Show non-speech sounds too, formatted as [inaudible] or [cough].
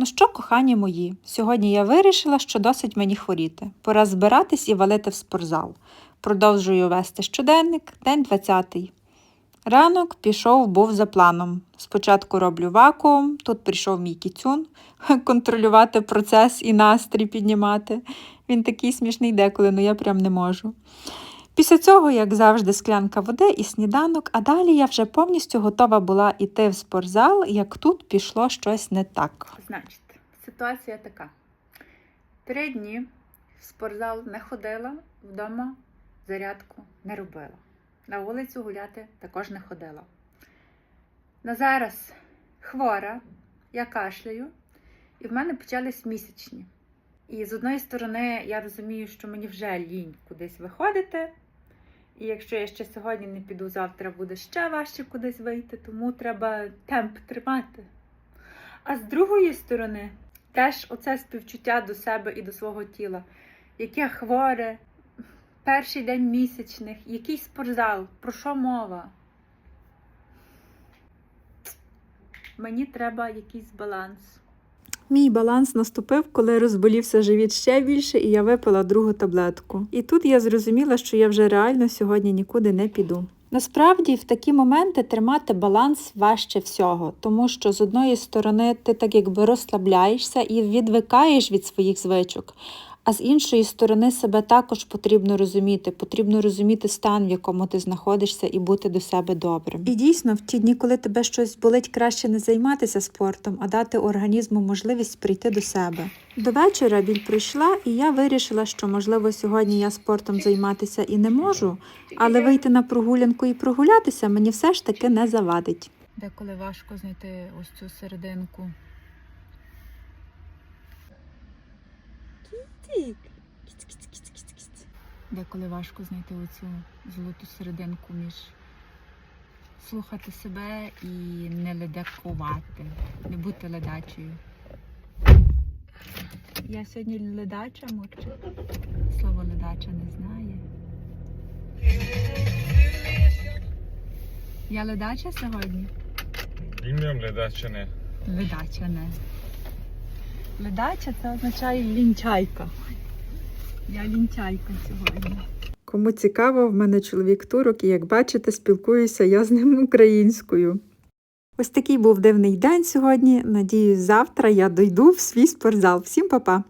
Ну що, кохані мої, сьогодні я вирішила, що досить мені хворіти. Пора збиратись і валити в спортзал. Продовжую вести щоденник, день 20. Ранок пішов, був за планом. Спочатку роблю вакуум, тут прийшов мій кіцюн [laughs] контролювати процес і настрій піднімати. Він такий смішний деколи, але я прям не можу. Після цього, як завжди, склянка води і сніданок, а далі я вже повністю готова була йти в спортзал, як тут пішло щось не так. Значить, ситуація така. Три дні в спортзал не ходила, вдома зарядку не робила. На вулицю гуляти також не ходила. На зараз хвора, я кашляю, і в мене почались місячні. І з одної сторони, я розумію, що мені вже лінь кудись виходити. І якщо я ще сьогодні не піду, завтра буде ще важче кудись вийти, тому треба темп тримати. А з другої сторони, теж оце співчуття до себе і до свого тіла, яке хворе, перший день місячних, який спортзал, про що мова? Мені треба якийсь баланс. Мій баланс наступив, коли розболівся живіт ще більше, і я випила другу таблетку. І тут я зрозуміла, що я вже реально сьогодні нікуди не піду. Насправді, в такі моменти тримати баланс важче всього, тому що з одної сторони ти так якби розслабляєшся і відвикаєш від своїх звичок. А з іншої сторони себе також потрібно розуміти. Потрібно розуміти стан, в якому ти знаходишся, і бути до себе добрим. І дійсно, в ті дні, коли тебе щось болить, краще не займатися спортом, а дати організму можливість прийти до себе. До вечора біль прийшла, і я вирішила, що можливо сьогодні я спортом займатися і не можу, але вийти на прогулянку і прогулятися мені все ж таки не завадить. Деколи важко знайти ось цю серединку. Деколи важко знайти оцю золоту серединку між слухати себе і не ледакувати, не бути ледачою. Я сьогодні ледача, мовчу. Слово ледача не знає. Я ледача сьогодні? Bilmiyorum Ledaçene. Ледача не. Ледача це означає лінчайка. Я лінчайка сьогодні. Кому цікаво, в мене чоловік турок, і як бачите, спілкуюся я з ним українською. Ось такий був дивний день сьогодні. Надіюсь, завтра я дойду в свій спортзал. Всім па-па!